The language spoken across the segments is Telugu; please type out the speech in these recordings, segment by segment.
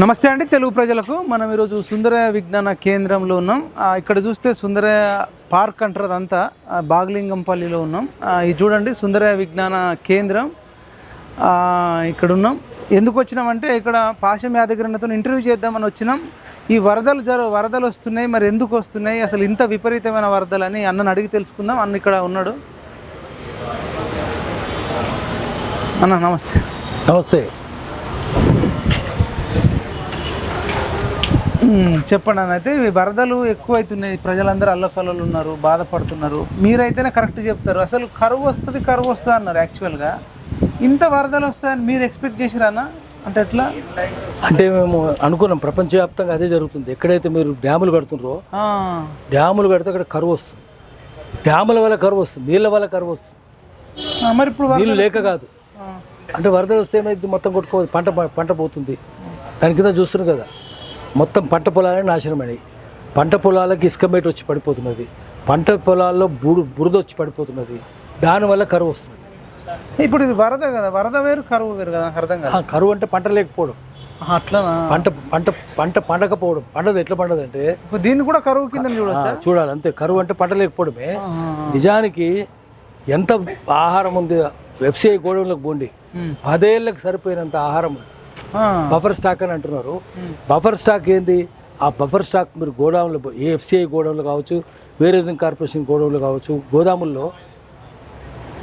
నమస్తే అండి తెలుగు ప్రజలకు. మనం ఈరోజు సుందర విజ్ఞాన కేంద్రంలో ఉన్నాం. ఇక్కడ చూస్తే సుందర పార్క్ అంటారు అదంతా. బాగలింగంపల్లిలో ఉన్నాం. ఇది చూడండి సుందర విజ్ఞాన కేంద్రం. ఇక్కడ ఉన్నాం. ఎందుకు వచ్చినామంటే ఇక్కడ పాశం యాదగిరితో ఇంటర్వ్యూ చేద్దామని వచ్చినాం. ఈ వరదలు జర వరదలు వస్తున్నాయి. మరి ఎందుకు వస్తున్నాయి? అసలు ఇంత విపరీతమైన వరదలు అని అన్నని అడిగి తెలుసుకుందాం. అన్న ఇక్కడ ఉన్నాడు. అన్న నమస్తే. నమస్తే మ్మ్. చెప్పండి అన్న. అయితే వరదలు ఎక్కువ అవుతున్నాయి ప్రజలందరూ అల్లకల్లలు ఉన్నారు బాధపడుతున్నారు. మీరైతేనే కరెక్ట్ చెప్తారు. అసలు కరువు వస్తుంది కరువు వస్తుంది అన్నారు యాక్చువల్గా ఇంత వరదలు వస్తాయని మీరు ఎక్స్పెక్ట్ చేసిరానా అంటే ఎట్లా? అంటే మేము అనుకున్నాం ప్రపంచవ్యాప్తంగా అదే జరుగుతుంది. ఎక్కడైతే మీరు డ్యాములు కడుతున్నారో డ్యాములు కడితే అక్కడ కరువు వస్తుంది. డ్యాముల వల్ల కరువు వస్తుంది నీళ్ళ వల్ల కరువు వస్తుంది. మరి ఇప్పుడు నీళ్ళు లేక కాదు. అంటే వరదలు వస్తే ఏమైంది? మొత్తం కొట్టుకోవాలి పంట పంట పోతుంది. దాని కింద చూస్తున్నారు కదా. మొత్తం పంట పొలాలే నాశనమైనవి పంట పొలాలకు ఇసుక మేట వచ్చి పడిపోతున్నది. పంట పొలాల్లో బురు బురద వచ్చి పడిపోతున్నది. దానివల్ల కరువు వస్తుంది. ఇప్పుడు ఇది వరద కదా వరద వేరు కరువు వేరు కదా అర్థం కాదు కరువు అంటే పంట లేకపోవడం. ఆ, అట్లనా? పంట పంట పంట పండకపోవడం. పండదు ఎట్లా పండదు అంటే? దీన్ని కూడా కరువు కింద చూడొచ్చా? చూడాలి అంతే. కరువు అంటే పంట లేకపోవడమే. నిజానికి ఎంత ఆహారం ఉంది ఎఫ్సిఐ గోడౌన్లకు పోండి. పదేళ్ళకి సరిపోయినంత ఆహారం ఉంది. బఫర్ స్టాక్ అని అంటున్నారు. బఫర్ స్టాక్ ఏంది? ఆ బఫర్ స్టాక్ మీరు గోడౌన్లో ఏ ఎఫ్సిఐ గోడౌన్లు కావచ్చు వేరేజింగ్ కార్పొరేషన్ గోడౌన్లు కావచ్చు గోదాముల్లో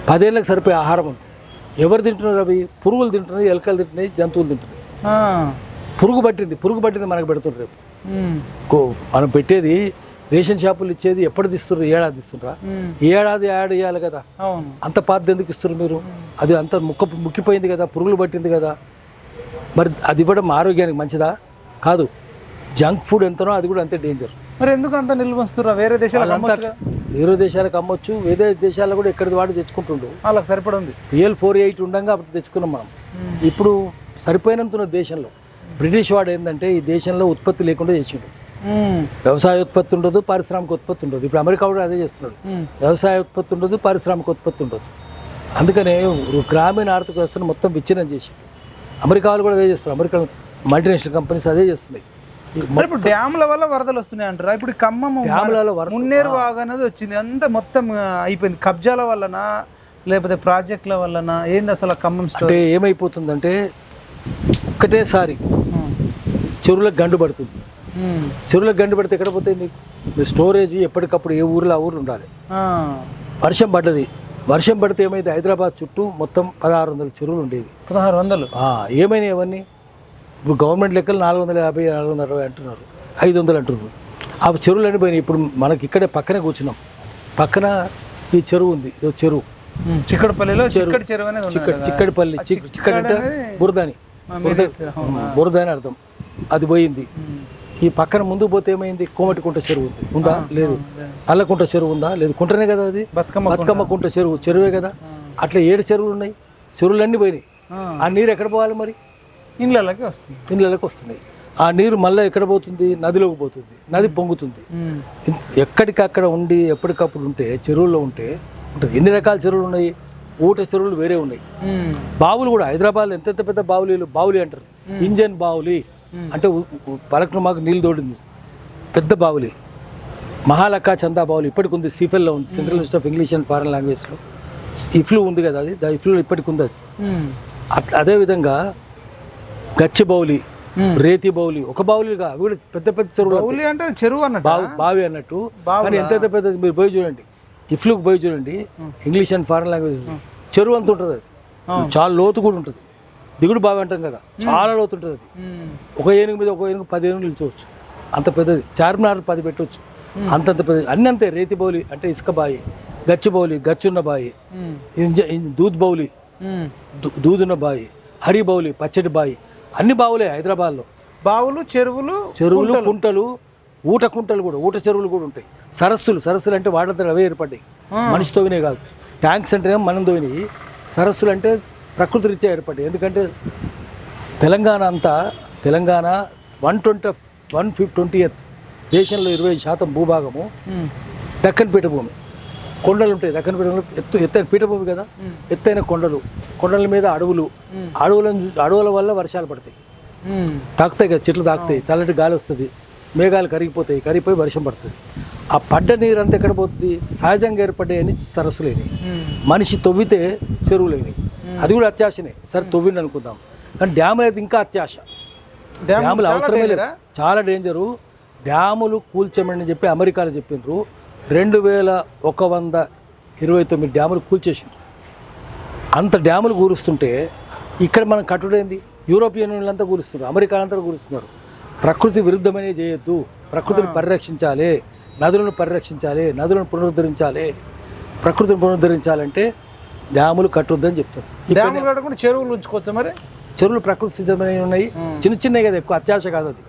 పదేళ్ళకి సరిపోయే ఆహారం ఉంది. ఎవరు తింటున్నారు అవి? పురుగులు తింటున్నాయి ఎలకలు తింటున్నాయి జంతువులు తింటున్నాయి. పురుగు పట్టింది పురుగు పట్టింది మనకు పెడుతున్నారు రేపు. మనం పెట్టేది రేషన్ షాపులు ఇచ్చేది ఎప్పుడు తీస్తున్నారు ఏడాది. ఈ ఏడాది యాడ్ చేయాలి కదా. అంత పాత ఎందుకు ఇస్తున్నారు మీరు? అది అంత ముక్క ముక్కిపోయింది కదా పురుగులు పట్టింది కదా. మరి అది ఇవ్వడం ఆరోగ్యానికి మంచిదా? కాదు. జంక్ ఫుడ్ ఎంతనో అది కూడా అంతే డేంజర్ మరి ఎందుకు అంత నిల్వ వస్తురా వేరే దేశాలకు అమ్మొచ్చుగా? వేరే దేశాలకు అమ్మొచ్చు వేరే దేశాల్లో కూడా ఎక్కడిది వాడు తెచ్చుకుంటుండు. వాళ్ళకి సరిపడా ఉంది రియల్ ఫోర్ ఎయిట్ ఉండగా అప్పుడు తెచ్చుకున్నాం మనం. ఇప్పుడు సరిపోయినంత దేశంలో. బ్రిటిష్ వాడు ఏంటంటే ఈ దేశంలో ఉత్పత్తి లేకుండా చేసిండు. వ్యవసాయ ఉత్పత్తి ఉండదు పారిశ్రామిక ఉత్పత్తి ఉండదు. ఇప్పుడు అమెరికా కూడా అదే చేస్తున్నాడు. వ్యవసాయ ఉత్పత్తి ఉండదు పారిశ్రామిక ఉత్పత్తి ఉండదు. అందుకనే గ్రామీణ ఆర్థిక వ్యవస్థను మొత్తం విచ్ఛిన్నం చేసి అమెరికా వాళ్ళు కూడా అదే చేస్తారు అమెరికా మల్టీనేషనల్ కంపెనీస్ అదే చేస్తున్నాయి. ఇప్పుడు డ్యాముల వల్ల వరదలు వస్తున్నాయి అంటారా? ఇప్పుడు ఖమ్మం డ్యాములలో వరద మున్నేరు వాగు అనేది వచ్చింది. అంతా మొత్తం అయిపోయింది. కబ్జాల వల్లనా? లేకపోతే ప్రాజెక్టుల వల్లనా? ఏంది అసలు ఖమ్మం స్టోరీ అంటే ఏమైపోతుందంటే ఒక్కటేసారి చెరువులకు గండు పడుతుంది. చెరువులకు గండు పడితే ఎక్కడ నీకు? మీ స్టోరేజ్ ఎప్పటికప్పుడు ఏ ఊరిలో ఆ ఊరు ఉండాలి. వర్షం పడ్డది. వర్షం పడితే ఏమైంది? హైదరాబాద్ చుట్టూ మొత్తం పదహారు వందల చెరువులు ఉండేవి. పదహారు వందలు? ఆ, ఏమైనాయి అవన్నీ? ఇప్పుడు గవర్నమెంట్ లెక్కలు నాలుగు వందల యాభై నాలుగు వందల అరవై అంటున్నారు. ఐదు వందలు అంటున్నారు. ఆ చెరువులు పోయినాయి? ఇప్పుడు మనకి ఇక్కడే పక్కనే కూర్చున్నాం. పక్కన ఈ చెరువు ఉంది. చెరువు. చిక్కడపల్లిలో చిక్కడి చెరువు అనేది. చిక్కడిపల్లి. చిక్ చిక్కడి అంటే బురదని. బురద బురద అని అర్థం. అది పోయింది. ఈ పక్కన ముందు పోతే ఏమైంది? కోమటికుంట చెరువు ఉంది. ఉందా? లేదు. అల్లకుంట చెరువు ఉందా? లేదు. కుంటనే కదా అది. బతుకమ్మ బతుకమ్మ కుంట చెరువు. చెరువే కదా. అట్లా ఏడు చెరువులు ఉన్నాయి. చెరువులన్నీ పోయినాయి. ఆ, నీరు ఎక్కడ పోవాలి మరి? ఇండ్లలోకి వస్తుంది. ఇళ్ళకి వస్తున్నాయి. ఆ నీరు మళ్ళీ ఎక్కడ పోతుంది? నదిలోకి పోతుంది. నది పొంగుతుంది. ఎక్కడికక్కడ ఉండి ఎప్పటికప్పుడు ఉంటే చెరువుల్లో ఉంటే ఉంటుంది. ఎన్ని రకాల చెరువులు ఉన్నాయి? ఊట చెరువులు వేరే ఉన్నాయి. బావులు కూడా హైదరాబాద్లో ఎంతెంత పెద్ద బావులీలు? బావులి అంటారు. ఇంజన్ బావులి. అంటే ఉ- ఉ- పలకను మాకు నీళ్ళు తోడింది. పెద్ద బావులి. మహాలక్క చందా బావులి ఇప్పటికి ఉంది సిఫెల్లో ఉంది. Central institute of English and foreign లాంగ్వేజ్లో ఇఫ్లు ఉంది కదా అది? ఇఫ్లు ఇప్పటికి ఉంది అది. అదేవిధంగా గచ్చి బౌలి. రేతి బౌలి ఒక అవి కూడా పెద్ద పెద్ద చెరువులు బౌలి అంటే చెరువు అన్నట్టు బావి బావి అన్నట్టు. కానీ ఎంత ఎంత పెద్దది మీరు పోయి చూడండి. ఇఫ్లుకి పోయి చూడండి. ఇంగ్లీష్ అండ్ ఫారెన్ లాంగ్వేజ్ చెరువు అంత ఉంటుంది అది. చాలా లోతు కూడా ఉంటుంది. దిగుడు బావి అంటాం కదా చాలా లోతు ఉంటుంది అది ఒక ఏనుగు మీద ఒక ఏనుగు పది ఏనుగులు నిల్చోవచ్చు. అంత పెద్దది. చార్మినార్ పది పెట్టవచ్చు అంతంత పెద్దది. అన్ని అంతే. రేతి బౌలి అంటే ఇసుక బావి గచ్చి బౌలి గచ్చున్న బావి దూద్ బౌలి దూదున్న బావి హరి బౌలి పచ్చడి బావి అన్ని బావులే హైదరాబాద్లో. బావులు చెరువులు చెరువులు కుంటలు. ఊట కుంటలు కూడా ఊట చెరువులు కూడా ఉంటాయి. సరస్సులు సరస్సులు అంటే వాటితో అవే ఏర్పడ్డాయి. మనిషి తోవినే కాదు. ట్యాంక్స్ అంటేనే మనం తోవినాయి సరస్సులు అంటే ప్రకృతి రీత్యా ఏర్పడ్డాయి ఎందుకంటే తెలంగాణ అంతా తెలంగాణ వన్ ట్వంటీ వన్ ఫిఫ్ ట్వంటీ దేశంలో ఇరవై శాతం భూభాగము దక్కన్ పీఠభూమి. కొండలు ఉంటాయి దక్కన్ పీఠభూమి ఎత్తు ఎత్తైన పీఠభూమి కదా? ఎత్తైన కొండలు కొండల మీద అడవులు. అడవులను చూ- అడవుల వల్ల వర్షాలు పడతాయి. తాకుతాయి కదా చెట్లు తాకుతాయి చల్లటి గాలి వస్తుంది మేఘాలు కరిగిపోతాయి కరిగిపోయి వర్షం పడుతుంది. ఆ పడ్డ నీరు అంతా ఎక్కడ పోతుంది? సహజంగా ఏర్పడ్డాయని సరస్సులేని. మనిషి తవ్వితే చెరువులేని అది కూడా అత్యాశనే. సరే తవ్విండి అనుకుందాం. కానీ డ్యాములు అయితే ఇంకా అత్యాశ. డ్యామ్ డ్యాములు అవసరమే లేదు? చాలా డేంజరు. డ్యాములు కూల్చమని చెప్పి అమెరికాలో చెప్పిండ్రు. రెండు వేల ఒక వంద ఇరవై తొమ్మిది డ్యాములు కూల్చేసిండ్రు. అంత డ్యాములు కూరుస్తుంటే ఇక్కడ మనం కట్టుడైంది? యూరోపియన్ యూనియన్లంతా కూరుస్తున్నారు అమెరికా అంతా కూరుస్తున్నారు ప్రకృతి విరుద్ధమనే చేయొద్దు. ప్రకృతిని పరిరక్షించాలి. నదులను పరిరక్షించాలి. నదులను పునరుద్ధరించాలి. ప్రకృతిని పునరుద్ధరించాలంటే డ్యాములు కట్టొద్దని చెప్తారు. డ్యాములు కట్టకుండా చెరువులు ఉంచుకోవచ్చా మరి? చెరువులు ప్రకృతి సిద్ధమైనవి ఉన్నాయి. చిన్న చిన్నవి కదా ఎక్కువ అత్యాశ కాదు అది.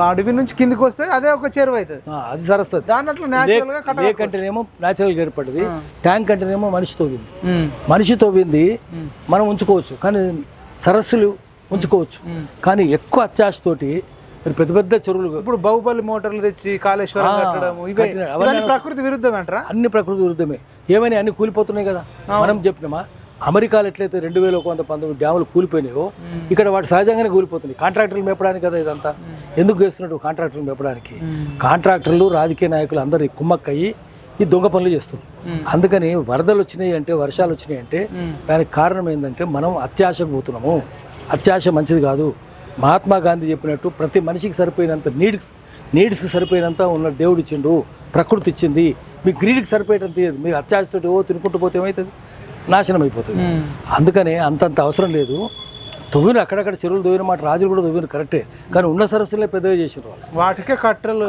అడవి నుంచి కిందికి వస్తే అదే ఒక చెరువు అవుతుంది. అది సరస్వతి. దాని అట్లా న్యాచురల్గా అంటేనేమో న్యాచురల్గా ఏర్పడింది ట్యాంక్ అంటేనేమో మనిషి ఉమ్. మనిషి తవ్వింది మనం ఉంచుకోవచ్చు. కానీ సరస్సులు ఉంచుకోవచ్చు. కానీ ఎక్కువ అత్యాశతోటి మరి పెద్ద పెద్ద చెరువులు ఇప్పుడు బాహుబలి మోటార్లు తెచ్చి కాళేశ్వరం కట్టడం ఇవన్నీ ప్రకృతి విరుద్ధం అంటారా? అన్ని ప్రకృతి విరుద్ధమే. ఏమని అన్ని కూలిపోతున్నాయి కదా? మనం చెప్పినామా? అమెరికాలో ఎట్లయితే రెండు వేల ఒక వంద పంతొమ్మిది డ్యాములు కూలిపోయినాయో ఇక్కడ వాటి సహజంగానే కూలిపోతున్నాయి. కాంట్రాక్టర్లు మేపడానికి కదా ఇదంతా. ఎందుకు చేస్తున్నట్టు కాంట్రాక్టర్లు మేపడానికి? కాంట్రాక్టర్లు రాజకీయ నాయకులు అందరు కుమ్మక్కయ్యి ఈ దొంగ పనులు చేస్తున్నారు. అందుకని వరదలు వచ్చినాయి అంటే వర్షాలు వచ్చినాయి అంటే దానికి కారణం ఏంటంటే మనం అత్యాశకు పోతున్నాము. అత్యాశ మంచిది కాదు. మహాత్మా గాంధీ చెప్పినట్టు ప్రతి మనిషికి సరిపోయినంత నీడ్స్ నీడ్స్కి సరిపోయినంత ఉన్న దేవుడు ఇచ్చిండు ప్రకృతి ఇచ్చింది. మీ గ్రీడ్కి సరిపోయేటంత ఇయ్యదు మీరు అత్యాశతోటి ఓ తినుకుంటూ పోతే ఏమవుతుంది నాశనం అయిపోతుంది. అందుకనే అంతంత అవసరం లేదు. తవ్విన అక్కడక్కడ చెరువులు తవ్విన మాట రాజులు కూడా తవ్విన కరెక్టే. కానీ ఉన్న సరస్సులే పెద్దగా వాళ్ళు. వాటికే కట్టలు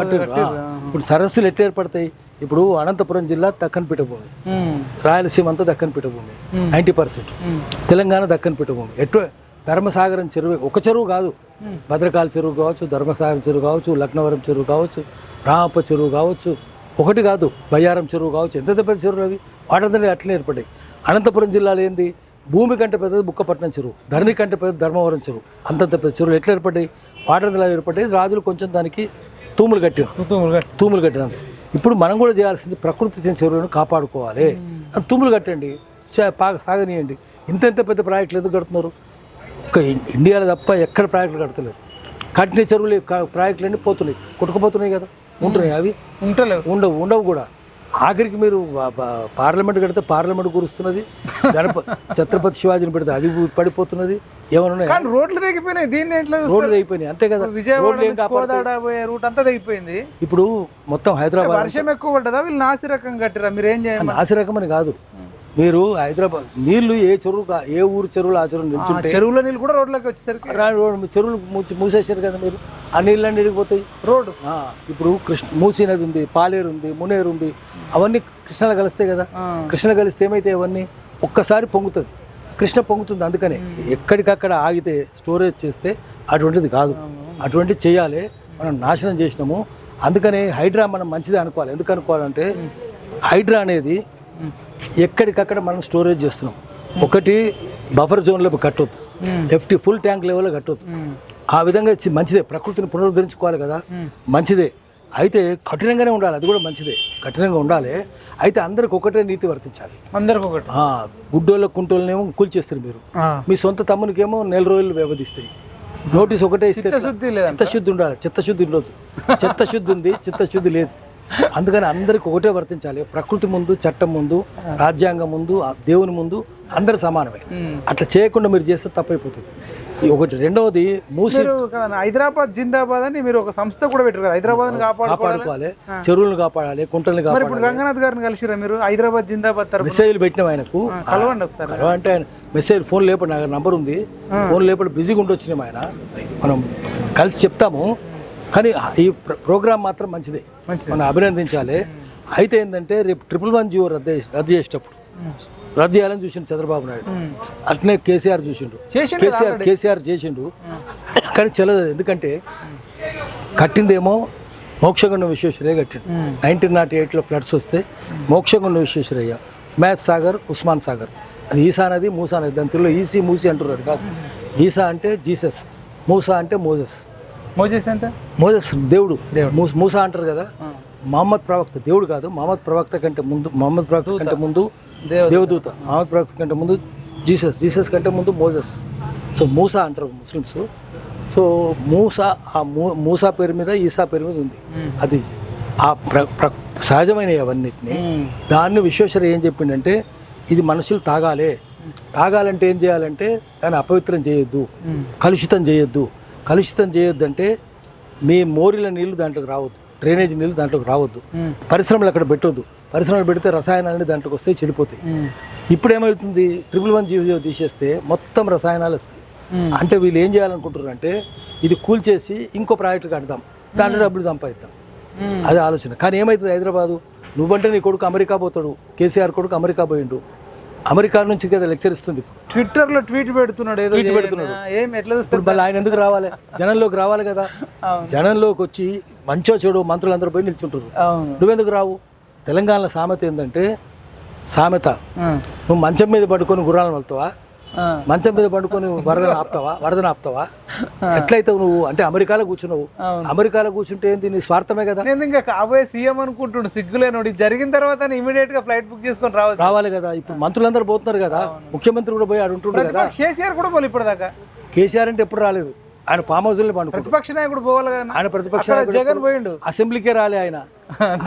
ఇప్పుడు సరస్సులు ఎట్లా ఏర్పడతాయి? ఇప్పుడు అనంతపురం జిల్లా దక్కన్ పీఠభూమి. రాయలసీమ అంతా దక్కన్ పీఠభూమి నైంటీ పర్సెంట్. తెలంగాణ దక్కన్ పీఠభూమి ఎటు ధర్మసాగరం చెరువు ఒక చెరువు కాదు. భద్రకాళి చెరువు కావచ్చు ధర్మసాగరం చెరువు కావచ్చు లక్నవరం చెరువు కావచ్చు రామప్ప చెరువు కావచ్చు ఒకటి కాదు బయ్యారం చెరువు కావచ్చు ఎంత పెద్ద చెరువులు అవి? వాటందరి అట్లనే ఏర్పడ్డాయి. అనంతపురం జిల్లాలో ఏంది? భూమి కంటే పెద్దది బుక్కపట్నం చెరువు ధరణి కంటే పెద్దది ధర్మవరం చెరువు. అంతంత పెద్ద చెరువులు ఎట్లా ఏర్పడ్డాయి? వాటందరిలో ఏర్పడ్డాయి. రాజులు కొంచెం దానికి తూములు కట్టారు. కట్ట- తూములు కట్టినందుకు. ఇప్పుడు మనం కూడా చేయాల్సింది ప్రకృతి చెరువులను కాపాడుకోవాలి. తూములు కట్టండి. సాగనీయండి. ఇంత ఇంత పెద్ద ప్రాజెక్టులు ఎందుకు కడుతున్నారు? ఒక ఇన్- ఇండియాలో తప్ప ఎక్కడ ప్రాజెక్టులు కడతలేరు కట్టిన చెరువులు కా- ప్రాజెక్టులు అన్నీ పోతున్నాయి. కొట్టుకుపోతున్నాయి కదా. ఉంటున్నాయి అవి? ఉంటలేవు. ఉండవు ఉండవు కూడా. ఆఖరికి మీరు పార్లమెంట్ కడితే పార్లమెంట్ కురుస్తున్నది. గణప ఛత్రపతి శివాజీని పెడితే అది పడిపోతున్నది. ఏమైనా ఉన్నాయి కానీ రోడ్లు తెగిపోయినాయి. దీన్ని? రోడ్లు అయిపోయినాయి అంతే కదా. విజయవాడ రూట్ అంతా తెగిపోయింది. ఇప్పుడు మొత్తం హైదరాబాద్ వర్షం ఎక్కువ పడ్డదా? వీళ్ళు నాసి రకం కట్టిరా. మీరు ఏం చేయాలి నాసిరకమని కాదు. మీరు హైదరాబాద్ నీళ్ళు ఏ చెరువు ఏ ఊరు చెరువులు ఆ చెరువు నిల్చుంటే చెరువుల నీళ్ళు కూడా రోడ్లోకి వచ్చేసరికి. చెరువులు మూసి- మూసేశారు కదా మీరు. ఆ నీళ్ళన్నీ ఇరిగిపోతాయి. రోడ్డు. ఇప్పుడు కృష్ణ మూసీ నది ఉంది పాలేరు ఉంది మునేరు ఉంది. అవన్నీ కృష్ణలో కలుస్తాయి కదా. కృష్ణ కలిస్తే ఏమైతే అవన్నీ ఒక్కసారి పొంగుతుంది. కృష్ణ పొంగుతుంది అందుకనే. ఎక్కడికక్కడ ఆగితే స్టోరేజ్ చేస్తే అటువంటిది కాదు. అటువంటిది చేయాలి. మనం నాశనం చేసినాము. అందుకనే హైడ్రా మనం మంచిదే అనుకోవాలి. ఎందుకు అనుకోవాలంటే హైడ్రా అనేది ఎక్కడికక్కడ మనం స్టోరేజ్ చేస్తున్నాం. ఒకటి బఫర్ జోన్లో కట్టొద్దు. ఎఫ్టీ ఫుల్ ట్యాంక్ లెవెల్లో కట్టొద్దు. ఆ విధంగా మంచిదే. ప్రకృతిని పునరుద్ధరించుకోవాలి కదా. మంచిదే. అయితే కఠినంగానే ఉండాలి. అది కూడా మంచిదే. కఠినంగా ఉండాలి. అయితే అందరికి ఒకటే నీతి వర్తించాలి. అందరికి ఒకటి. గుడ్డోళ్ళ కుంటోళ్ళనేమో కూల్చేస్తారు మీరు. మీ సొంత తమ్మునికేమో నెల రోజులు వ్యవధిస్తాయి. నోటీస్ ఒకటే ఇస్తే చిత్తశుద్ధి ఉండాలి. చిత్తశుద్ధి ఉండదు. చిత్తశుద్ధి ఉంది చిత్తశుద్ధి లేదు. అందుకని అందరికి ఒకటే వర్తించాలి. ప్రకృతి ముందు చట్టం ముందు రాజ్యాంగం ముందు దేవుని ముందు అందరు సమానమే. అట్లా చేయకుండా మీరు చేస్తే తప్పైపోతుంది. ఒకటి రెండవది మూసి హైదరాబాద్ జిందాబాద్ అని మీరు ఒక సంస్థ కూడా పెట్టారు కదా. హైదరాబాద్ కాపాడుకోవాలి. చెరువులను కాపాడాలి కుంటల్ని కాపాడాలి. రంగనాథ్ గారిని కలిసిరా మీరు? హైదరాబాద్ జిందాబాద్ తరపు మెసేజ్లు పెట్టినాం ఆయనకు. కలవండి ఒకసారి. అంటే ఆయన మెసేజ్ ఫోన్ లేపండి నాకు నంబర్ ఉంది. ఫోన్ లేపడి బిజీగా ఉండొచ్చినాం ఆయన. మనం కలిసి చెప్తాము. కానీ ఈ ప్ర- ప్రోగ్రామ్ మాత్రం మంచిదే. మనం అభినందించాలి. అయితే ఏంటంటే రేపు ట్రిపుల్ వన్ జీవో రద్దు చేసి- రద్దు చేసేటప్పుడు రద్దు చేయాలని చూసిండు చంద్రబాబు నాయుడు. అట్నే కేసీఆర్ చూసిండు. కేసీఆర్ కేసీఆర్ చేసిండు. కానీ చెల్లదు ఎందుకంటే కట్టిందేమో మోక్షగుండం విశ్వేశ్వరయ్య కట్టిండు. నైన్టీన్ నాట్ ఎయిట్లో ఫ్లడ్స్ వస్తే మోక్షగుండం విశ్వేశ్వరయ్య మ్యాథ్ సాగర్ ఉస్మాన్ సాగర్. అది ఈసా నది మూసా నది. దాని తెలుగులో ఈసీ మూసీ అంటారు అది కాదు. ఈసా అంటే జీసస్ మూసా అంటే మోజస్. మోజెస్ అంటే మోజస్ దేవుడు. మూస- మూసా అంటారు కదా. మహమ్మద్ ప్రవక్త దేవుడు కాదు. మహమ్మద్ ప్రవక్త కంటే ముందు మహమ్మద్ ప్రవక్త కంటే ముందు దేవదూత. మహమ్మద్ ప్రవక్త కంటే ముందు జీసస్. జీసస్ కంటే ముందు మోజస్. సో మూసా అంటారు ముస్లిమ్స్. సో మూసా ఆ మూ మూసా పేరు మీద ఈసా పేరు మీద ఉంది. అది ఆ ప్ర ప్ర సహజమైనవి అవన్నిటిని. దాన్ని విశ్వేశ్వర ఏం చెప్పిండంటే ఇది మనుషులు తాగాలే. తాగాలంటే ఏం చేయాలంటే దాన్ని అపవిత్రం చేయొద్దు. కలుషితం చేయొద్దు. కలుషితం చేయొద్దు అంటే మీ మోరిల నీళ్ళు దాంట్లోకి రావద్దు. డ్రైనేజ్ నీళ్ళు దాంట్లోకి రావద్దు. పరిశ్రమలు అక్కడ పెట్టొద్దు. పరిశ్రమలు పెడితే రసాయనాలని దాంట్లోకి వస్తే చెడిపోతాయి. ఇప్పుడు ఏమవుతుంది ట్రిపుల్ వన్ జీవో తీసేస్తే మొత్తం రసాయనాలు వస్తాయి. అంటే వీళ్ళు ఏం చేయాలనుకుంటున్నారు అంటే ఇది కూల్చేసి ఇంకో ప్రాజెక్ట్ కడదాం. దాంట్లో డబ్బులు సంపాదిద్దాం. అదే ఆలోచన. కానీ ఏమవుతుంది హైదరాబాదు? నువ్వంటే నీ కొడుకు అమెరికా పోతాడు. కేసీఆర్ కొడుకు అమెరికా పోయిండు. అమెరికా నుంచి కదా లెక్చర్ ఇస్తుంది. ట్విట్టర్లో ట్వీట్ పెడుతున్నాడు ఏదో ట్వీట్. పెడుతున్నాడు. ఏం ఎట్లా చూస్తారు ఇప్పుడు మళ్ళీ ఆయన ఎందుకు రావాలి జనంలోకి రావాలి కదా. జనంలోకి వచ్చి మంచో చెడు మంత్రులందరూ పోయి నిల్చుంటారు నువ్వెందుకు రావు తెలంగాణలో సామెత ఏంటంటే సామెత నువ్వు మంచం మీద పడుకొని గుర్రాలను వెళ్తావా మంచం మీద పడుకొని వరదను ఆపుతావా? వరదను ఆపుతావా? ఎట్లయితే నువ్వు అంటే అమెరికాలో కూర్చున్నావు. అమెరికాలో కూర్చుంటే ఏంది? నీ స్వార్థమే కదా? నేను ఇంకా కాబోయే సీఎం అనుకుంటుండు సిగ్గులేనోడు. ఇది జరిగిన తర్వాత ఇమీడియట్గా ఫ్లైట్ బుక్ చేసుకొని రావచ్చు. రావాలి కదా. ఇప్పుడు మంత్రులందరూ పోతున్నారు కదా. ముఖ్యమంత్రి కూడా పోయి ఆడుంటుండ్రు కదా. కేసీఆర్ కూడా పోలే ఇప్పటిదాకా. కేసీఆర్ అంటే ఎప్పుడు రాలేదు. ఆయన ఫామ్ పండుకుంటారు ప్రతిపక్ష నాయకుడు పోవాలి కదా. ఆయన ప్రతిపక్ష జగన్ పోయిండు. అసెంబ్లీకే రాలే ఆయన.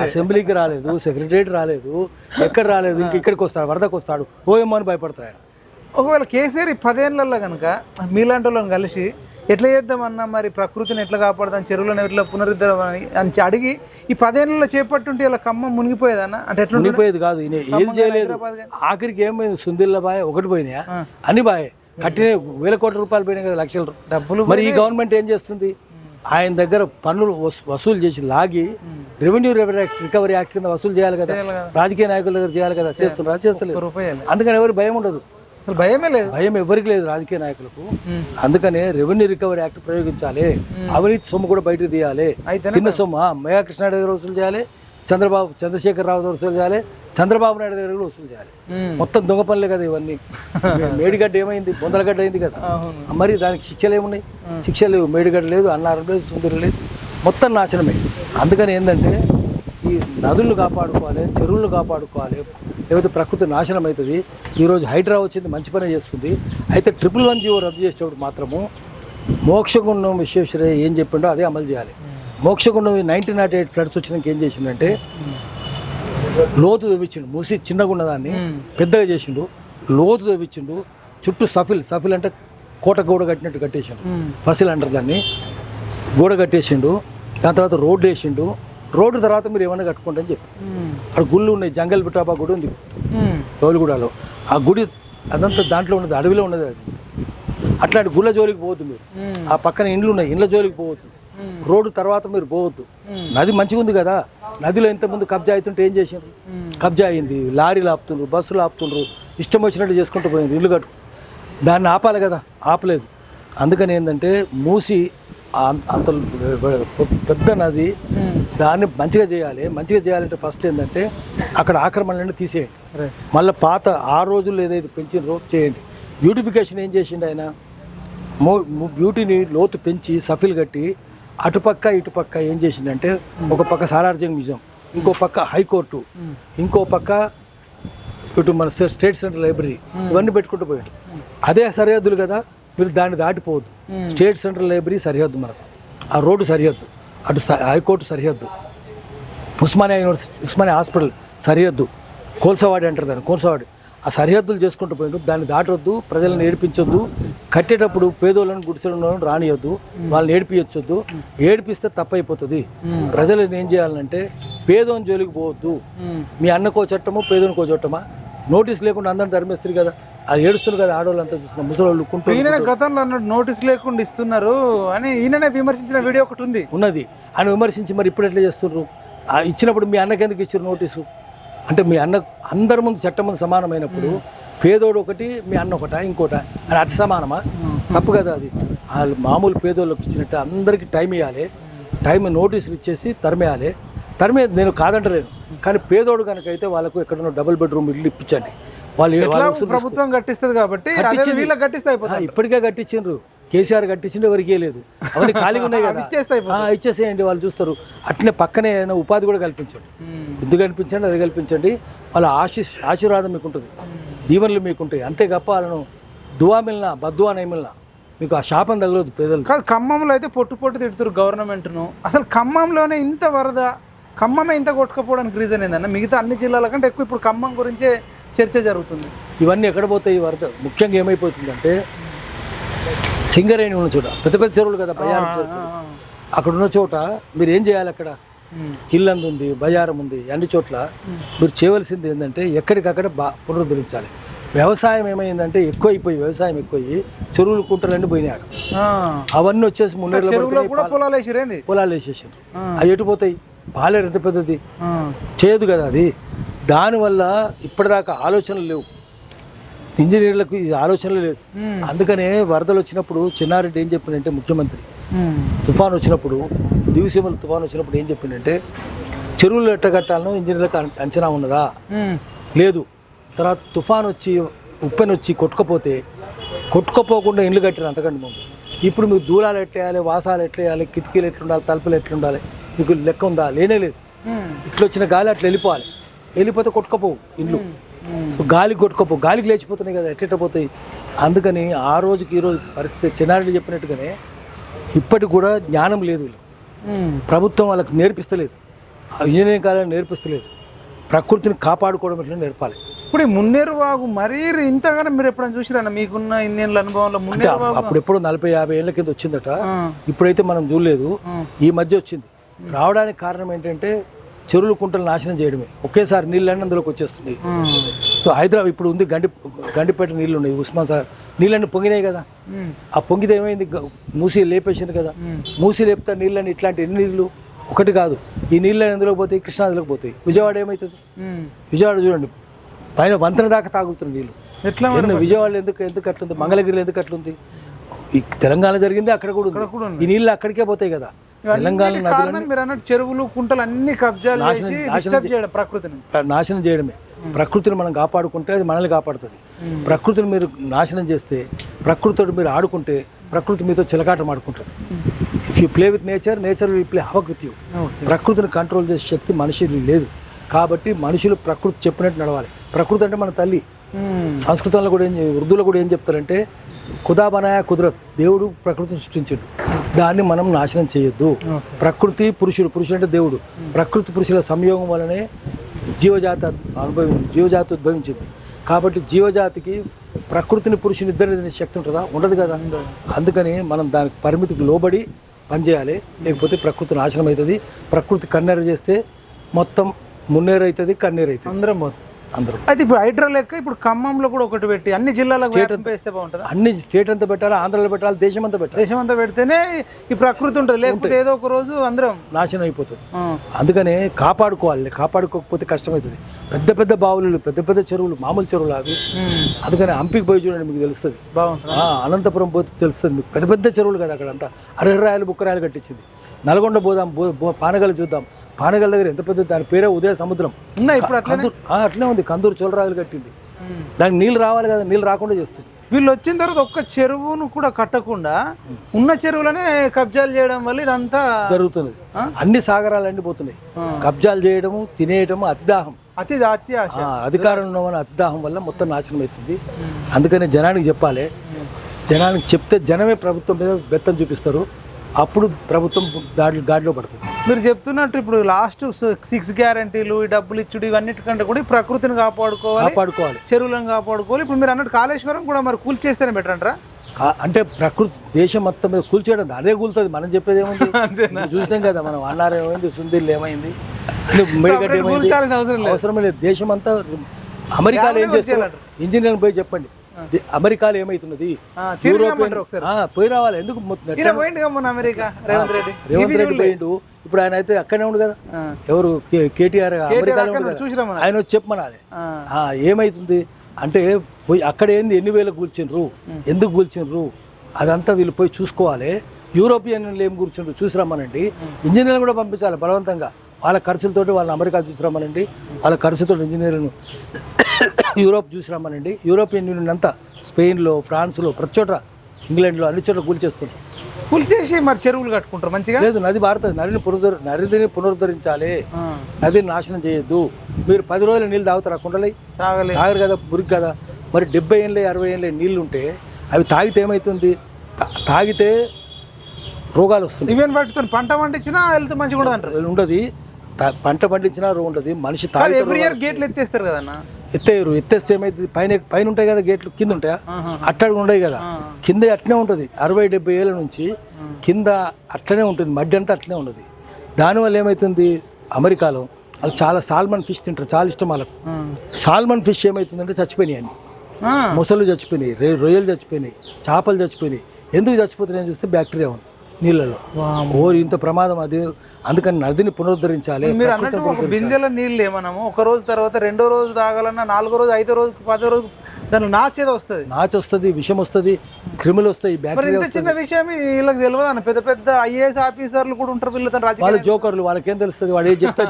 అసెంబ్లీకి రాలేదు సెక్రటరియట్ రాలేదు. ఎక్కడ రాలేదు? ఇంక ఇక్కడికి వస్తాడు వరదకు వస్తాడు. ఓఎం అని భయపడతాడు ఆయన. ఒకవేళ కేసీఆర్ ఈ పదేళ్ళలో కనుక మీలాంటి వాళ్ళని కలిసి ఎట్లా చేద్దామన్నా మరి ప్రకృతిని ఎట్లా కాపాడదాం చెరువులను ఎట్లా పునరుద్ధరణ అని అడిగి ఈ పదేళ్ళలో చేపట్టుంటే ఇలా ఖమ్మం మునిగిపోయేదన్న? అంటే ఎట్లా మునిగిపోయేది కాదు ఏది చేయలేదు. ఆఖరికి ఏమైంది? సుందిల్ల బాయ్ ఒకటి పోయినాయా అన్ని బాయ్. కట్టిన వేల కోట్ల రూపాయలు పోయినాయి కదా లక్షల డబ్బులు మరి ఈ గవర్నమెంట్ ఏం చేస్తుంది? ఆయన దగ్గర పన్నులు వసూ- వసూలు చేసి లాగి రెవెన్యూ రికవరీ యాక్ట్ కింద వసూలు చేయాలి కదా. రాజకీయ నాయకుల దగ్గర చేయాలి కదా. చేస్తున్నారు. చేస్తలేదు. అందుకని ఎవరు భయం ఉండదు. అసలు భయమే లేదు. భయం ఎవరికి లేదు రాజకీయ నాయకులకు. అందుకనే రెవెన్యూ రికవరీ యాక్ట్ ప్రయోగించాలి. అవినీతి సొమ్ము కూడా బయటకు తీయాలి. అయితేనే తిన్న సొమ్ము ఆ, మేఘా కృష్ణారెడ్డి దగ్గర వసూలు చేయాలి. చంద్రబాబు చంద్రశేఖర్ రావు దగ్గర వసూలు చేయాలి. చంద్రబాబు నాయుడు దగ్గర కూడా వసూలు చేయాలి. మొత్తం దొంగ పనులే కదా ఇవన్నీ. మేడిగడ్డ ఏమైంది? బొందలగడ్డ అయింది కదా. మరి దానికి శిక్షలు ఏమున్నాయి? శిక్షలు లేవు. మేడిగడ్డ లేదు అన్నారం లేదు సుందరి లేదు. మొత్తం నాశనమే. అందుకని ఏంటంటే ఈ నదులను కాపాడుకోవాలి చెరువులను కాపాడుకోవాలి లేకపోతే ప్రకృతి నాశనం అవుతుంది ఈరోజు హైడ్రా వచ్చింది మంచి పని చేస్తుంది. అయితే ట్రిపుల్ వన్ జీవో రద్దు చేసేటప్పుడు మాత్రము మోక్షగుండం విశ్వేశ్వరయ్య ఏం చెప్పిండో అదే అమలు చేయాలి. Mokshagundam nineteen nought eight floods వచ్చినాక ఏం చేసిండంటే లోతు తవ్వించిండు మూసి చిన్నగా ఉన్నదాన్ని పెద్దగా చేసిండు. లోతు తవ్వించిండు చుట్టూ సఫిల్ సఫిల్ అంటే కోట గోడ కట్టినట్టు కట్టేసిండు. ఫసిల్ అంటారు దాన్ని. గోడ కట్టేసిండు దాని తర్వాత రోడ్డు వేసిండు. రోడ్డు తర్వాత మీరు ఏమైనా కట్టుకోండి అని చెప్పి. అక్కడ గుళ్ళు ఉన్నాయి. జంగల్ బిటాబా గుడి ఉంది. ఉమ్. గౌలిగూడలో. ఆ గుడి అదంతా దాంట్లో ఉన్నది. అడవిలో ఉన్నది అది. అట్లాంటి గుళ్ళ జోలికి పోవద్దు మీరు. ఆ పక్కన ఇండ్లు ఉన్నాయి. ఇండ్ల జోలికి పోవద్దు. రోడ్డు తర్వాత మీరు పోవద్దు. నది మంచిగా ఉంది కదా. నదిలో ఇంతకుముందు కబ్జా అవుతుంటే ఏం చేసిండ్రు. కబ్జా అయింది. లారీలు ఆపుతుండ్రు బస్సులు ఆపుతుండ్రు. ఇష్టం వచ్చినట్టు చేసుకుంటూ పోయింది ఇల్లు కట్టు దాన్ని ఆపాలి కదా. ఆపలేదు. అందుకని ఏంటంటే మూసి అంత పెద్ద నది. దాన్ని మంచిగా చేయాలి. మంచిగా చేయాలంటే ఫస్ట్ ఏంటంటే అక్కడ ఆక్రమణలను తీసేయండి. మళ్ళీ పాత ఆ రోజుల్లో ఏదైతే పెంచిండ్రో చేయండి. బ్యూటిఫికేషన్ ఏం చేసిండు ఆయన? బ్యూటీని లోతు పెంచి సఫిల్ కట్టి అటుపక్క ఇటుపక్క ఏం చేసిండంటే ఒక పక్క సాలార్జంగ్ మ్యూజియం ఇంకో పక్క హైకోర్టు ఇంకో పక్క ఇటు మన స్టే- స్టేట్ సెంట్రల్ లైబ్రరీ ఇవన్నీ పెట్టుకుంటూ పోయాడు. అదే సరిహద్దులు కదా? మీరు దాన్ని దాటిపోవద్దు. స్టేట్ సెంట్రల్ లైబ్రరీ సరిహద్దు మనకు. ఆ రోడ్డు సరిహద్దు. అటు హైకోర్టు సరిహద్దు. ఉస్మానియా యూనివర్సిటీ ఉస్మానియా హాస్పిటల్ సరిహద్దు. కోల్సవాడి అంటారు దాన్ని కోల్సవాడి. ఆ సరిహద్దులు చేసుకుంటూ పోయిండు దాన్ని దాటొద్దు ప్రజలను ఏడిపించొద్దు. కట్టేటప్పుడు పేదోళ్ళని గుడిసెలను రానియొద్దు. వాళ్ళని ఏడిపించొద్దు ఏడిపిస్తే తప్పైపోతుంది. ప్రజలు ఏం చేయాలంటే పేదోని జోలికి పోవద్దు. మీ అన్నకో చట్టము పేదోనికో చట్టమా? నోటీస్ లేకుండా అందరిని ధర్మేస్తారు కదా. అది ఏడుస్తున్నారు కదా ఆడవాళ్ళంతా చూసిన ముసలోళ్ళు కుంటూ ఈయననే గతంలో అన్నట్టు నోటీస్ లేకుండా ఇస్తున్నారు అని ఈయననే విమర్శించిన వీడియో ఒకటి ఉంది. ఉన్నది. ఆయన విమర్శించి మరి ఇప్పుడు ఎట్లా చేస్తున్నారు ఇచ్చినప్పుడు మీ అన్నకి ఎందుకు ఇచ్చారు నోటీసు? అంటే మీ అన్న అందరి ముందు చట్టం ముందు సమానమైనప్పుడు పేదోడు ఒకటి మీ అన్న ఒకట ఇంకోట? అది అతి సమానమా? తప్పు కదా అది. వాళ్ళు మామూలు పేదోళ్ళకి ఇచ్చినట్టు అందరికీ టైం ఇవ్వాలి టైం నోటీసులు ఇచ్చేసి తరిమేయాలి. తరిమే నేను కాదంటలేను కానీ పేదోడు కనుక అయితే వాళ్ళకు ఎక్కడన్నా డబుల్ బెడ్రూమ్ ఇల్లు ఇప్పించండి. వాళ్ళు ప్రభుత్వం కట్టిస్తుంది కాబట్టి కట్టించింది. ఇప్పటికే కట్టించిండ్రు కేసీఆర్ కట్టించిండు ఎవరికి లేదు అవన్నీ ఖాళీగా ఉన్నాయి కదా. ఇచ్చేసేయండి వాళ్ళు చూస్తారు. అట్లనే పక్కనే ఏదైనా ఉపాధి కూడా కల్పించండి. ఉమ్. ఇది కల్పించండి? అది కల్పించండి. వాళ్ళ ఆశీస్ ఆశీర్వాదం మీకు ఉంటుంది దీవెనలు మీకు ఉంటాయి అంతే గప్ప వాళ్ళను దువా మిల్నా బద్దువా నై మిల్నా. మీకు ఆ శాపం తగలదు పేదలు. కాదు ఖమ్మంలో అయితే పొట్టు పొట్టు తిడుతున్నారు గవర్నమెంట్ను అసలు ఖమ్మంలోనే ఇంత వరద? ఖమ్మమే ఇంత కొట్టుకపోవడానికి రీజన్ ఏందన్న? మిగతా అన్ని జిల్లాల కంటే ఎక్కువ ఇప్పుడు ఖమ్మం గురించే చర్చ జరుగుతుంది. ఇవన్నీ ఎక్కడ పోతాయి ఈ వరద? ముఖ్యంగా ఏమైపోతుందంటే సింగరేణి ఉన్న చోట పెద్ద పెద్ద చెరువులు. కదా బయారం అక్కడ ఉన్న చోట మీరు ఏం చేయాలి అక్కడ. ఇల్లందు ఉంది బజారం ఉంది అన్ని చోట్ల మీరు చేయవలసింది ఏంటంటే ఎక్కడికక్కడ బా పునరుద్ధరించాలి. వ్యవసాయం ఏమైందంటే ఎక్కువ అయిపోయి వ్యవసాయం ఎక్కువయ్యి చెరువులు అక్కడ. ఆ. అవన్నీ వచ్చేసి కూడా పొలాలు వేసేసారు. అవి ఎటు పోతాయి? పాలేరు ఎంత పెద్దది. చేయదు కదా అది దానివల్ల ఇప్పటిదాకా ఆలోచనలు లేవు ఇంజనీర్లకు ఈ ఆలోచనలు లేదు. అందుకనే వరదలు వచ్చినప్పుడు చిన్నారెడ్డి ఏం చెప్పిందంటే ముఖ్యమంత్రి. తుఫాన్ వచ్చినప్పుడు దివిసీమల తుఫాన్ వచ్చినప్పుడు ఏం చెప్పిందంటే చెరువులు ఎట్టగట్టాలను ఇంజనీర్లకు అంచనా ఉన్నదా. లేదు తర్వాత తుఫాన్ వచ్చి ఉప్పెన వచ్చి కొట్టుకపోతే కొట్టుకపోకుండా ఇల్లు కట్టారు అంతకంటే ముందు ఇప్పుడు మీకు దూరాలు ఎట్లేయాలి వాసాలు ఎట్లేయాలి కిటికీలు ఎట్లుండాలి తలుపులు ఎట్లుండాలి మీకు లెక్క ఉందా? లేనే లేదు. ఇట్లా వచ్చిన గాలి అట్లా వెళ్ళిపోవాలి. వెళ్ళిపోతే కొట్టుకపోవు ఇల్లు. గాలికి కొట్టుకోపోవు గాలికి లేచిపోతున్నాయి కదా ఎట్లెట్ట పోతాయి? అందుకని ఆ రోజుకి ఈ రోజు పరిస్థితి చిన్నారెడ్డి చెప్పినట్టుగానే ఇప్పటికి కూడా జ్ఞానం లేదు. ప్రభుత్వం వాళ్ళకి నేర్పిస్తలేదు. Engineering college నేర్పిస్తలేదు. ప్రకృతిని కాపాడుకోవడం ఎట్లా నేర్పాలి? ఇప్పుడు ఈ మున్నేరు వాగు మరీ ఇంతగానే మీరు ఎప్పుడైనా చూసిరన్న మీకున్న ఇన్నేళ్ళ అనుభవంలో మున్నేరు అప్పుడు ఎప్పుడో నలభై యాభై ఏళ్ళ కింద వచ్చిందట. ఇప్పుడైతే మనం చూడలేదు. ఈ మధ్య వచ్చింది. రావడానికి కారణం ఏంటంటే చెరువులు కుంటలు నాశనం చేయడమే. ఒకేసారి నీళ్ళన్నీ అందులోకి వచ్చేస్తుంది. సో హైదరాబాద్ ఇప్పుడు ఉంది గండి గండిపేట నీళ్ళు ఉన్నాయి. ఉస్మాన్ సార్ నీళ్ళన్నీ పొంగినాయి కదా. ఆ పొంగితే ఏమైంది? మూసి లేపేసింది కదా. మూసి లేపుతా నీళ్ళని ఇట్లాంటి ఎన్ని నీళ్ళు? ఒకటి కాదు. ఈ నీళ్ళు ఎందులోకి పోతాయి కృష్ణాదిలోకి పోతాయి. విజయవాడ ఏమవుతుంది. విజయవాడ చూడండి. పైన వంతెన దాకా తాగుతున్న నీళ్ళు. ఎట్లా విజయవాడలో ఎందుకు ఎందుకు అట్లుంది? మంగళగిరిలో ఎందుకు అట్లుంది? ఈ తెలంగాణ జరిగింది అక్కడ కూడా ఉంది. కూడా ఈ నీళ్ళు అక్కడికే పోతాయి కదా. తెలంగాణ కారణం మీరు అన్నట్టు చెరువులు కుంటలు అన్ని కబ్జాలు చేసి డిస్టర్బ్ చేయడం ప్రకృతిని. నాశనం చేయడమే. ప్రకృతిని మనం కాపాడుకుంటే అది మనల్ని కాపాడుతుంది. ప్రకృతిని మీరు నాశనం చేస్తే ప్రకృతితో మీరు ఆడుకుంటే ప్రకృతి మీతో చిలకాటం ఆడుకుంటుంది. If you play with nature nature will play havoc with you ప్రకృతిని కంట్రోల్ చేసే శక్తి మనిషికి లేదు. కాబట్టి మనుషులు ప్రకృతి చెప్పినట్టు నడవాలి. ప్రకృతి అంటే మన తల్లి. సంస్కృతంలో కూడా ఏం ఉర్దూలో కూడా ఏం చెప్తారంటే ఖుదా బనాయ కుదరత్ దేవుడు ప్రకృతిని సృష్టించాడు. దాన్ని మనం నాశనం చేయొద్దు. ప్రకృతి పురుషుడు పురుషుడు అంటే దేవుడు. ప్రకృతి పురుషుల సంయోగం వలనే జీవజాత అనుభవం జీవజాతి ఉద్భవించింది. కాబట్టి జీవజాతికి ప్రకృతిని పురుషుని ఇద్దరు శక్తి ఉంటుందా? ఉండదు కదా. అందుకని మనం దానికి పరిమితికి లోబడి పనిచేయాలి లేకపోతే ప్రకృతి నాశనం అవుతుంది. ప్రకృతి కన్నెర చేస్తే మొత్తం మున్నేరు అవుతుంది కన్నీరు అవుతుంది అందరం అందరూ. అయితే ఇప్పుడు హైడ్రా లెక్క ఇప్పుడు ఖమ్మంలో కూడా ఒకటి పెట్టి అన్ని జిల్లాలకు వేస్తే బాగుంటుందా? అన్ని స్టేట్ అంతా పెట్టాలి? ఆంధ్రాలో పెట్టాలి? దేశం అంతా పెట్టాలి? దేశం అంతా పెడితేనే ఈ ప్రకృతి ఉంటుంది. లేకపోతే ఏదో ఒక రోజు అందరం నాశనం అయిపోతుంది. అందుకనే కాపాడుకోవాలి. కాపాడుకోకపోతే కష్టమవుతుంది పెద్ద పెద్ద బావులు పెద్ద పెద్ద చెరువులు మామూలు చెరువులు అవి. అందుకని హంపికి పోయి చూడండి మీకు తెలుస్తుంది. అనంతపురం పోతే తెలుస్తుంది మీకు. పెద్ద పెద్ద చెరువులు కదా అక్కడంతా అరహరాయలు బుక్కరాయలు కట్టించింది. నల్గొండ పోదాం పానగల్ చూద్దాం. పానగల్ దగ్గర ఎంత పెద్ద దాని పేరే ఉదయ సముద్రం. ఇప్పుడు అట్లా కందూరు ఆ, అట్లే ఉంది. కందూరు చోళరాయలు కట్టింది. దానికి నీళ్ళు రావాలి కదా నీళ్ళు రాకుండా చేస్తుంది. వీళ్ళు వచ్చిన తర్వాత ఒక్క చెరువును కూడా కట్టకుండా ఉన్న చెరువులనే కబ్జాలు చేయడం వల్ల ఇదంతా జరుగుతున్నది ఆ? అన్ని సాగరాలు ఎండిపోతున్నాయి ఆ. కబ్జాలు చేయడము తినేయడము అతిదాహం. అతి అతి ఆశ. ఆ, అధికారంలో ఉన్న అతిదాహం వల్ల మొత్తం నాశనం అవుతుంది. అందుకని జనానికి చెప్పాలి. జనానికి చెప్తే జనమే ప్రభుత్వం మీద బెత్తం చూపిస్తారు. అప్పుడు ప్రభుత్వం దాడి గాడిలో పడుతుంది. మీరు చెప్తున్నట్టు ఇప్పుడు లాస్ట్ సిక్స్ గ్యారంటీలు ఈ డబ్బులు ఇచ్చుడు ఇవన్నిటికంటే కూడా ఈ ప్రకృతిని కాపాడుకోవాలి కాపాడుకోవాలి. చెరువులను కాపాడుకోవాలి. ఇప్పుడు మీరు అన్నట్టు కాళేశ్వరం కూడా మరి కూల్చేస్తేనే బెటర్ అంటారా? అంటే ప్రకృతి దేశం మొత్తం మీద కూల్చేయడం అదే కూలుతుంది. మనం చెప్పేది ఏముంది? చూసినాం కదా మనం అన్నారు ఏమైంది సుందీళ్ళు ఏమైంది? అవసరం లేదు. దేశం అంతా అమెరికాలో ఏం చేస్తారు ఇంజనీరింగ్ పోయి చెప్పండి. అమెరికాలో ఆ, పోయి రావాలి. ఎందుకు అమెరికా రేవంత్ రెడ్డి. రేవంత్ రెడ్డి పోయిండు. ఇప్పుడు ఆయన అయితే అక్కడనే ఉండు కదా. ఎవరు? కేటీఆర్ అమెరికాలో అక్కడ. ఆయన వచ్చి చెప్పమనాలి. ఏమైతుంది? అంటే పోయి అక్కడ ఏంది? ఎన్ని వేలకు కూల్చిండ్రు? ఎందుకు కూల్చిండ్రు? అదంతా వీళ్ళు పోయి చూసుకోవాలి. యూరోపియన్లు ఏం కూర్చుండ్రు చూసిరమ్మనండి. ఇంజనీర్లు కూడా పంపించాలి బలవంతంగా. వాళ్ళ ఖర్చులతోటి వాళ్ళని అమెరికా చూసిరమ్మనండి వాళ్ళ ఖర్చుతో ఇంజనీర్లను యూరోప్ చూసిరమ్మనండి యూరోపియన్ యూనియన్ అంతా స్పెయిన్లో ఫ్రాన్స్లో ప్రతి చోట ఇంగ్లాండ్లో అన్ని చోట్ల కూల్చేస్తున్నారు కూల్చేసి మరి చెరువులు కట్టుకుంటారు మంచిగా? లేదు నది భారత నదిని పునరుద్ధరి నదిని పునరుద్ధరించాలి. నదిని నాశనం చేయొద్దు. మీరు పది రోజులు నీళ్ళు తాగుతారా కుండలై? తాగలే తాగరు కదా మురికి కదా. మరి డెబ్బై ఏళ్ళే అరవై ఏళ్ళే నీళ్ళు ఉంటే అవి తాగితే ఏమవుతుంది తాగితే రోగాలు వస్తున్నాయి. ఇవన్నీ పట్టుకొని పంట పండించినా హెల్త్ మంచిగా ఉండదు. అంటారు ఉండదు పంట పండించినా రోగం ఉంటుంది మనిషి తాగి ఎవ్రీ ఇయర్ గేట్లు ఎత్తేస్తారు కదన్న? ఎత్తేయరు. ఎత్తేస్తే ఏమైతుంది? పైన పైన ఉంటాయి కదా గేట్లు కింద ఉంటాయా? ఆహా. అట్టడు ఉండవు కదా. కింద అట్లనే ఉంటుంది. అరవై డెబ్బై ఏళ్ళ నుంచి కింద అట్లనే ఉంటుంది. మడ్డి అంతా అట్లనే ఉన్నది దానివల్ల ఏమవుతుంది అమెరికాలో వాళ్ళు చాలా సాల్మన్ ఫిష్ తింటారు. చాలా ఇష్టం వాళ్ళకు. సాల్మన్ ఫిష్ ఏమవుతుందంటే చచ్చిపోయినాయి అన్ని. ఆ. మొసలు చచ్చిపోయినాయి. రొయ్య- రొయ్యలు చచ్చిపోయినాయి. చేపలు చచ్చిపోయినాయి. ఎందుకు చచ్చిపోతున్నాయని చూస్తే బ్యాక్టీరియా ఉంది. నీళ్ళలో. ఓ ఇంత ప్రమాదం అది. అందుకని నదిని పునరుద్ధరించాలి మీరు అన్నట్టు బిందెల నీళ్ళు మనము ఒక రోజు తర్వాత రెండో రోజు తాగాలన్నా నాలుగో రోజు ఐదో రోజు పదో రోజు దానిలో నాచేదో వస్తుంది. నాచు వస్తుంది విషం వస్తుంది క్రిములు వస్తాయి బ్యాక్టీరియా చిన్న విషయం వీళ్ళకి తెలియదు అన్న. పెద్ద పెద్ద ఐఏఎస్ ఆఫీసర్లు కూడా ఉంటారు వీళ్ళతో రాజకీయ వాళ్ళ జోకర్లు వాళ్ళకేం తెలుస్తుంది? వాడు ఏం చెప్తే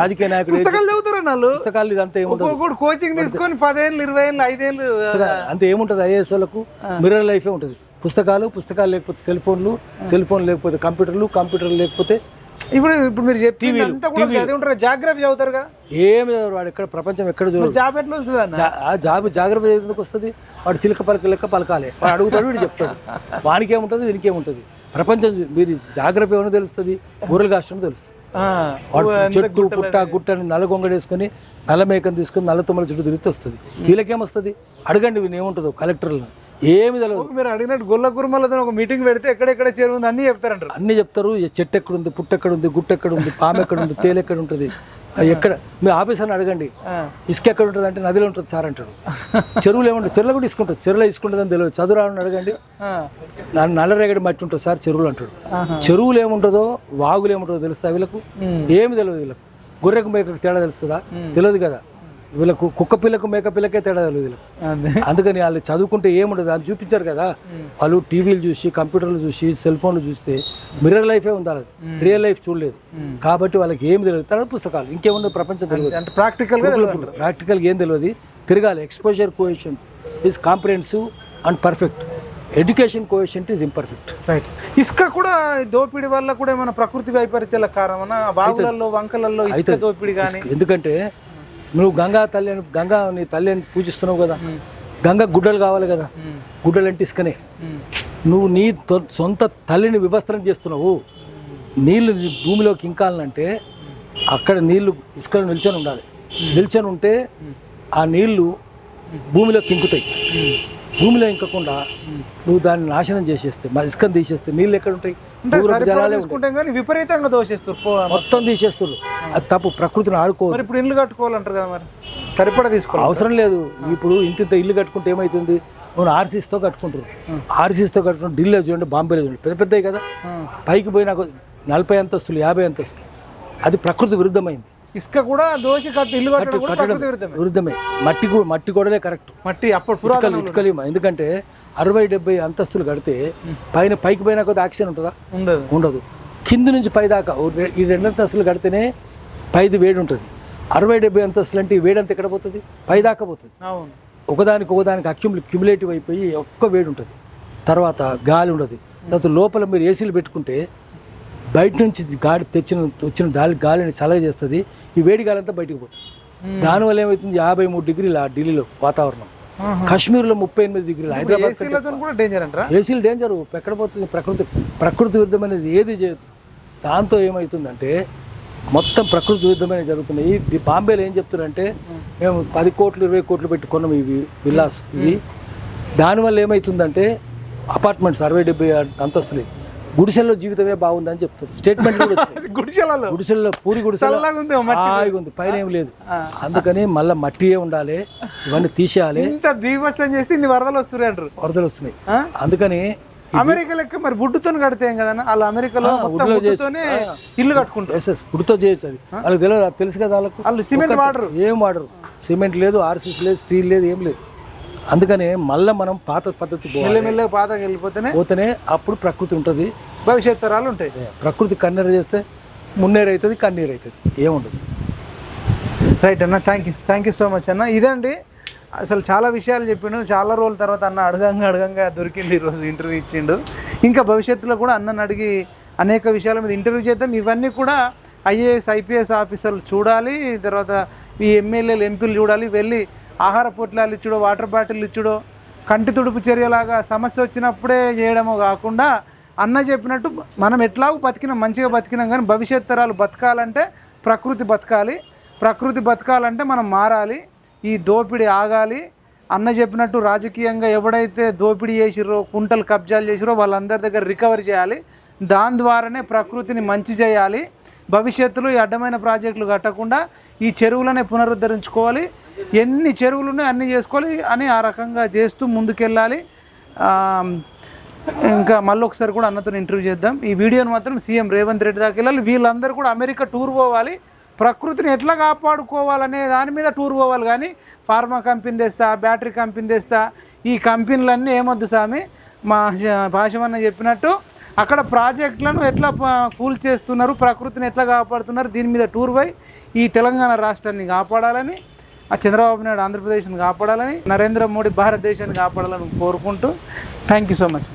రాజకీయ నాయకుడు ఏం పుస్తకాలు చదువుతారు వాళ్ళు పుస్తకాలు ఇదంతా ఏముంటుంది కోచింగ్ తీసుకొని పదేళ్ళు ఇరవై ఏళ్ళు ఐదేళ్ళు అంతే ఏముంటుంది ఐఏఎస్ వాళ్ళకు? మిర్రర్ లైఫే ఉంటుంది. పుస్తకాలు పుస్తకాలు లేకపోతే సెల్ ఫోన్లు సెల్ ఫోన్ లేకపోతే కంప్యూటర్లు కంప్యూటర్లు లేకపోతే ఇప్పుడు ఇప్పుడు మీరు చదివి ఉంటారు? జాగ్రఫీ చదువుతారు ఏమి చదవరు వాడు? ఎక్కడ ప్రపంచం ఎక్కడ చూడరు జాబ్ ఎట్లా వస్తుంది ఆ జాబ్ జాగ్రత్త ఎందుకు వస్తుంది? వాడు చిలక పలక లెక్క పలకాలి. వాడు అడుగుతాడు వీడు చెప్తాడు. వానికి ఏముంటుంది వీనికి ఏముంటుంది ప్రపంచం మీరు జాగ్రత్త ఏమో తెలుస్తుంది ఊరలు కాష్టం తెలుస్తుంది. వాడు చెట్టు పుట్ట గుట్టని నల్ల గొంగడేసుకొని నల్ల మేకను తీసుకొని నల్ల తుమ్మల చుట్టూ తిరిగితే వస్తుంది. వీళ్ళకేమొస్తుంది అడగండి వీళ్ళు ఏముంటుందో కలెక్టర్లను ఏమి తెలియదు మీరు అడిగినట్టు గొల్ల కుర్మలతో ఒక మీటింగ్ పెడితే ఎక్కడెక్కడ చెరువు ఉంది అన్ని చెప్తారంటారు. అన్నీ చెప్తారు. చెట్టు ఎక్కడుంది పుట్టు ఎక్కడుంది గుట్ట ఎక్కడుంది పాము ఎక్కడుంది తేలు ఎక్కడ ఉంటుంది ఎక్కడ? మీ ఆఫీసర్ని అడగండి. ఆ. ఇసుక ఎక్కడ ఉంటుంది అంటే నదిలో ఉంటుంది సార్ అంటాడు చెరువులు ఏముంటుంది చెరువులో కూడా ఇసుకుంటుంది చెరువులో ఇసుకుంటుంది అని తెలియదు చదువురాని అడగండి. ఆ, నల్ల నల్లరేగడి మట్టి ఉంటుంది సార్ చెరువులు అంటాడు. చెరువులు ఏముంటుందో వాగులు ఏముంటుందో తెలుస్తా వీళ్ళకు. ఏమి తెలియదు వీళ్ళకు. గొర్రెకు మేకకు తేడా తెలుస్తుందా? తెలియదు కదా. వీళ్ళకు కుక్క పిల్లకు మేక పిల్లకే తేడా వీళ్ళకు. అదే. అందుకని వాళ్ళు చదువుకుంటే ఏముండదు. అది చూపించారు కదా. వాళ్ళు టీవీలు చూసి కంప్యూటర్లు చూసి సెల్ ఫోన్లు చూస్తే మిర్రర్ లైఫే ఉంది వాళ్ళది రియల్ లైఫ్ చూడలేదు. కాబట్టి వాళ్ళకి ఏం తెలియదు తర్వాత పుస్తకాలు. ఇంకేముండదు ప్రపంచం తెలియదు అంటే ప్రాక్టికల్. ప్రాక్టికల్గా ఏం తెలియదు తిరగాలి. Exposure quotient is comprehensive and perfect education quotient is imperfect right ఇసుక కూడా దోపిడీ వల్ల కూడా ఏమైనా ప్రకృతి వైపరీత్యాల కారణమా? బావులలో వంకలలో ఇసుక దోపిడీ కానీ ఎందుకంటే నువ్వు గంగా తల్లి అని గంగా నీ తల్లి అని పూజిస్తున్నావు కదా. గంగా గుడ్డలు కావాలి కదా. గుడ్డలు అంటే ఇసుకనే. నువ్వు నీ సొంత తల్లిని వివస్త్రం చేస్తున్నావు. నీళ్ళు భూమిలోకి ఇంకాలంటే అక్కడ నీళ్ళు ఇసుకలో నిల్చొని ఉండాలి. నిల్చొని ఉంటే ఆ నీళ్ళు భూమిలోకి ఇంకుతాయి. భూమిలో ఇంకకుండా నువ్వు దాన్ని నాశనం చేసేస్తే మా ఇసుకను తీసేస్తే నీళ్ళు ఎక్కడ ఉంటాయి? కానీ విపరీతంగా దోషేస్తారు మొత్తం తీసేస్తారు. అది తప్పు ప్రకృతిని మరి ఇప్పుడు ఇల్లు కట్టుకోవాలంటారు కదా మరి. సరిపడా తీసుకోవాలి. అవసరం లేదు. ఇప్పుడు ఇంత ఇంత ఇల్లు కట్టుకుంటే ఏమవుతుంది నువ్వు ఆర్సీస్తో కట్టుకుంటారు. ఆర్సీస్తో కట్టుకుంటే ఢిల్లీలో చూడండి బాంబేలో చూడండి పెద్ద పెద్దవి కదా. పైకి పోయినా నలభై అంతస్తులు యాభై అంతస్తులు. అది ప్రకృతి విరుద్ధమైంది. ఇసుక కూడా దోషి కట్టు ఇల్లు కట్టడం విరుద్ధమే. మట్టి మట్టి గోడలే కరెక్ట్. మట్టి అప్పుడు పురాతన ఇటుకలు ఎందుకంటే అరవై డెబ్బై అంతస్తులు కడితే పైన పైకి పోయినా కొద్ది ఆక్సిజన్ ఉంటుందా? ఉండదు. ఉండదు. కింది నుంచి పై దాకా ఈ రెండు అంతస్తులు కడితేనే పైది వేడి ఉంటుంది. అరవై డెబ్బై అంతస్తులు అంటే ఈ వేడి అంతా ఎక్కడ పోతుంది? పై దాకా పోతుంది. ఒకదానికి ఒకదానికి అక్యుముల్ క్యుములేటివ్ అయిపోయి ఒక్క వేడి ఉంటుంది. తర్వాత గాలి ఉండదు. తర్వాత లోపల మీరు ఏసీలు పెట్టుకుంటే బయట నుంచి గాలి తెచ్చిన వచ్చిన గాలి గాలిని చల్లగా చేస్తుంది. ఈ వేడి గాలి అంతా బయటికి పోతుంది. దానివల్ల ఏమవుతుంది? యాభై మూడు డిగ్రీలు ఆ ఢిల్లీలో వాతావరణం. కాశ్మీర్లో ముప్పై ఎనిమిది డిగ్రీలు. హైదరాబాద్ కంటే ఏసీలతో కూడా డేంజర్ అంటారా? ఏసీలు డేంజర్ ఎక్కడ పోతుంది? ప్రకృతి ప్రకృతి విరుద్ధమైనది ఏది చేయదు. దాంతో ఏమవుతుందంటే మొత్తం ప్రకృతి విరుద్ధమైన జరుగుతుంది. ఈ బాంబేలో ఏం చెప్తున్నారంటే మేము. పది కోట్లు ఇరవై కోట్లు పెట్టి కొన్నాం ఇవి విల్లాస్ ఇవి. దానివల్ల ఏమవుతుందంటే అపార్ట్మెంట్స్ అరవై డెబ్బై అంతస్తులు. గుడిసెల్లో జీవితమే బాగుందని చెప్తారు. స్టేట్మెంట్ గుడిసెలలో? గుడిసెల్లో పూరి గుడిసెల్లో పైన ఏం లేదు. అందుకని మళ్ళీ మట్టియే ఉండాలి ఇవన్నీ తీసేయాలి. ఇంత బీభత్సం చేస్తే ఇన్ని వరదలు వస్తున్నాయి అంటారు వరదలు వస్తున్నాయి? అందుకని అమెరికా లెక్క మరి వుడ్తో కడితే ఏం కదన్న? వాళ్ళు అమెరికాలో ఇల్లు కట్టుకుంటారు. గుడితో చేయొచ్చు అది. వాళ్ళకి తెలియదు తెలుసు కదా వాళ్ళకు. వాళ్ళు సిమెంట్ వాడరు. ఏం వాడరు. సిమెంట్ లేదు ఆర్సీసీ లేదు స్టీల్ లేదు ఏం లేదు. అందుకని మళ్ళీ మనం పాత పద్ధతి మెల్లమెల్లగా పాతకి వెళ్ళిపోతేనే పోతేనే అప్పుడు ప్రకృతి ఉంటుంది. భవిష్యత్ తరాలు ఉంటాయి. ప్రకృతి కన్నీరు చేస్తే మున్నేరు అవుతుంది కన్నీరు అవుతుంది ఏముండదు. రైట్ అన్న thank you thank you so much అన్న. ఇదండి. అసలు చాలా విషయాలు చెప్పిండు. చాలా రోజుల తర్వాత అన్న అడగంగా అడగంగా దొరికింది ఈరోజు ఇంటర్వ్యూ ఇచ్చిండు. ఇంకా భవిష్యత్తులో కూడా అన్నని అడిగి అనేక విషయాల మీద ఇంటర్వ్యూ చేద్దాం. ఇవన్నీ కూడా ఐఏఎస్ ఐపీఎస్ ఆఫీసర్లు చూడాలి. తర్వాత ఈ ఎమ్మెల్యేలు ఎంపీలు చూడాలి. వెళ్ళి ఆహార పొట్లాలు ఇచ్చుడో వాటర్ బాటిల్ ఇచ్చుడో కంటి తుడుపు చర్యలాగా సమస్య వచ్చినప్పుడే చేయడము కాకుండా అన్న చెప్పినట్టు మనం ఎట్లాగూ బతికినాం మంచిగా బతికినాం కానీ భవిష్యత్ తరాలు బతకాలంటే ప్రకృతి బతకాలి. ప్రకృతి బతకాలంటే మనం మారాలి. ఈ దోపిడీ ఆగాలి. అన్న చెప్పినట్టు రాజకీయంగా ఎవడైతే దోపిడీ చేసిరో కుంటలు కబ్జాలు చేసిరో వాళ్ళందరి దగ్గర రికవరీ చేయాలి. దాని ద్వారానే ప్రకృతిని మంచి చేయాలి. భవిష్యత్తులో ఈ అడ్డమైన ప్రాజెక్టులు కట్టకుండా ఈ చెరువులనే పునరుద్ధరించుకోవాలి. ఎన్ని చెరువులు ఉన్నాయో అన్ని చేసుకోవాలి అని ఆ రకంగా చేస్తూ ముందుకెళ్ళాలి. ఇంకా మళ్ళీ ఒకసారి కూడా అన్నతో ఇంటర్వ్యూ చేద్దాం. ఈ వీడియోని మాత్రం సీఎం రేవంత్ రెడ్డి దాకా వెళ్ళాలి. వీళ్ళందరూ కూడా అమెరికా టూర్ పోవాలి. ప్రకృతిని ఎట్లా కాపాడుకోవాలనే దాని మీద టూర్ పోవాలి కానీ ఫార్మా కంపెనీ తెస్తా బ్యాటరీ కంపెనీ తెస్తా ఈ కంపెనీలన్నీ ఏమొద్దు స్వామి మా భాషమన్న చెప్పినట్టు అక్కడ ప్రాజెక్టులను ఎట్లా కూల్ చేస్తున్నారు ప్రకృతిని ఎట్లా కాపాడుతున్నారు దీని మీద టూర్ పోయి ఈ తెలంగాణ రాష్ట్రాన్ని కాపాడాలని ఆ చంద్రబాబు నాయుడు ఆంధ్రప్రదేశ్ని కాపాడాలని నరేంద్ర మోడీ భారతదేశాన్ని కాపాడాలని కోరుకుంటూ థ్యాంక్ యూ సో మచ్.